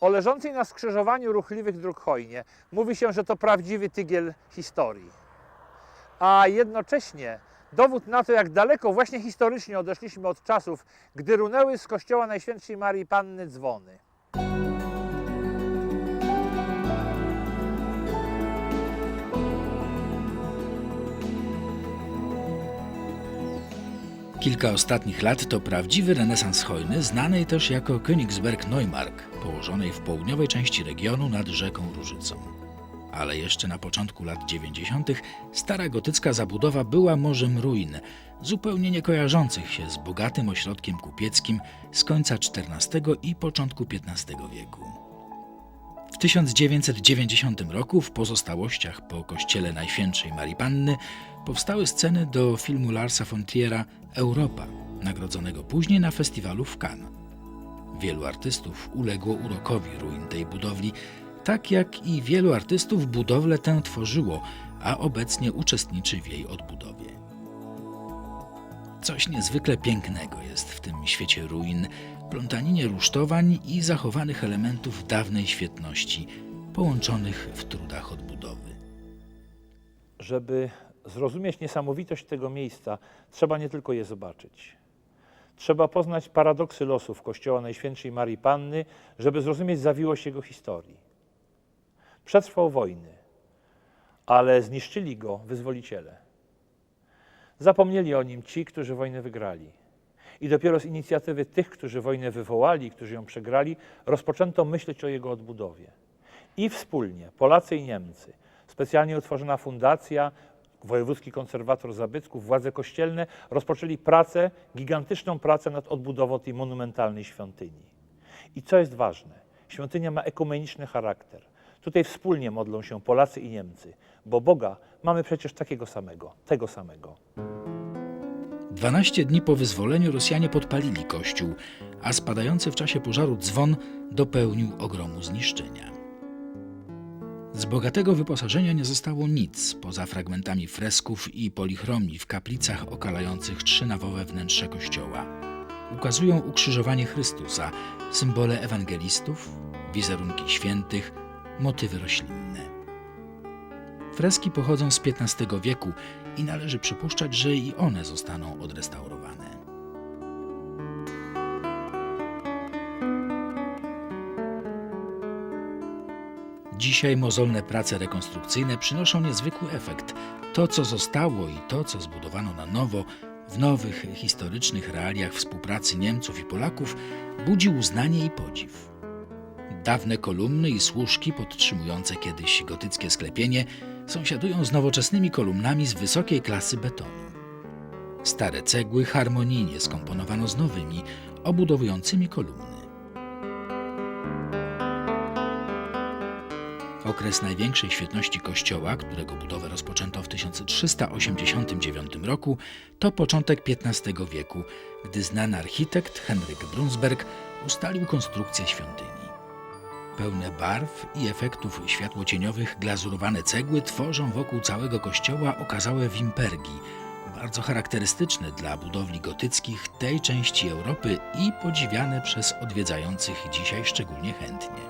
O leżącej na skrzyżowaniu ruchliwych dróg hojnie mówi się, że to prawdziwy tygiel historii. A jednocześnie dowód na to, jak daleko właśnie historycznie odeszliśmy od czasów, gdy runęły z kościoła Najświętszej Marii Panny dzwony. Kilka ostatnich lat to prawdziwy renesans hojny, znanej też jako Königsberg Neumark, położonej w południowej części regionu nad rzeką Różycą. Ale jeszcze na początku lat 90. stara gotycka zabudowa była morzem ruin, zupełnie nie kojarzących się z bogatym ośrodkiem kupieckim z końca XIV i początku XV wieku. W 1990 roku w pozostałościach po kościele Najświętszej Marii Panny powstały sceny do filmu Larsa von Triera Europa, nagrodzonego później na festiwalu w Cannes. Wielu artystów uległo urokowi ruin tej budowli, tak jak i wielu artystów budowlę tę tworzyło, a obecnie uczestniczy w jej odbudowie. Coś niezwykle pięknego jest w tym świecie ruin, plątaninie rusztowań i zachowanych elementów dawnej świetności, połączonych w trudach odbudowy. Żeby zrozumieć niesamowitość tego miejsca, trzeba nie tylko je zobaczyć. Trzeba poznać paradoksy losów Kościoła Najświętszej Marii Panny, żeby zrozumieć zawiłość jego historii. Przetrwał wojny, ale zniszczyli go wyzwoliciele. Zapomnieli o nim ci, którzy wojnę wygrali. I dopiero z inicjatywy tych, którzy wojnę wywołali, którzy ją przegrali, rozpoczęto myśleć o jego odbudowie. I wspólnie, Polacy i Niemcy, specjalnie utworzona fundacja, Wojewódzki Konserwator Zabytków, władze kościelne rozpoczęli pracę, gigantyczną pracę nad odbudową tej monumentalnej świątyni. I co jest ważne, świątynia ma ekumeniczny charakter. Tutaj wspólnie modlą się Polacy i Niemcy, bo Boga mamy przecież takiego samego, tego samego. 12 dni po wyzwoleniu Rosjanie podpalili kościół, a spadający w czasie pożaru dzwon dopełnił ogromu zniszczenia. Z bogatego wyposażenia nie zostało nic poza fragmentami fresków i polichromii w kaplicach okalających trzynawowe wnętrze kościoła. Ukazują ukrzyżowanie Chrystusa, symbole ewangelistów, wizerunki świętych, motywy roślinne. Freski pochodzą z XV wieku i należy przypuszczać, że i one zostaną odrestaurowane. Dzisiaj mozolne prace rekonstrukcyjne przynoszą niezwykły efekt. To, co zostało i to, co zbudowano na nowo, w nowych historycznych realiach współpracy Niemców i Polaków, budzi uznanie i podziw. Dawne kolumny i służki podtrzymujące kiedyś gotyckie sklepienie sąsiadują z nowoczesnymi kolumnami z wysokiej klasy betonu. Stare cegły harmonijnie skomponowano z nowymi, obudowującymi kolumny. Okres największej świetności kościoła, którego budowę rozpoczęto w 1389 roku, to początek XV wieku, gdy znany architekt Henryk Brunsberg ustalił konstrukcję świątyni. Pełne barw i efektów światłocieniowych glazurowane cegły tworzą wokół całego kościoła okazałe wimpergi, bardzo charakterystyczne dla budowli gotyckich tej części Europy i podziwiane przez odwiedzających dzisiaj szczególnie chętnie.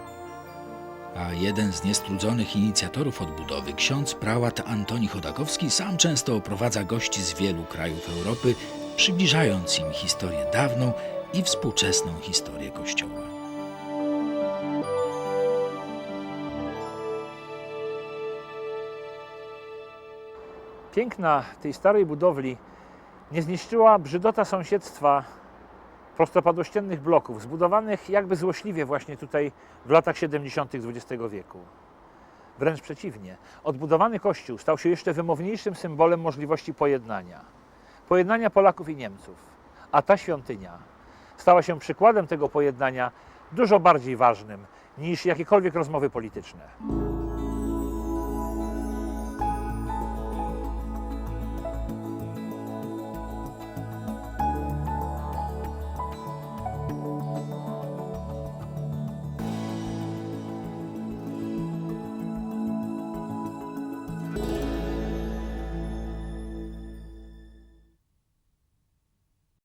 A jeden z niestrudzonych inicjatorów odbudowy, ksiądz prałat Antoni Chodakowski, sam często oprowadza gości z wielu krajów Europy, przybliżając im historię dawną i współczesną historię Kościoła. Piękna tej starej budowli nie zniszczyła brzydota sąsiedztwa prostopadłościennych bloków, zbudowanych jakby złośliwie właśnie tutaj w latach 70. XX wieku. Wręcz przeciwnie, odbudowany kościół stał się jeszcze wymowniejszym symbolem możliwości pojednania. Pojednania Polaków i Niemców. A ta świątynia stała się przykładem tego pojednania dużo bardziej ważnym niż jakiekolwiek rozmowy polityczne.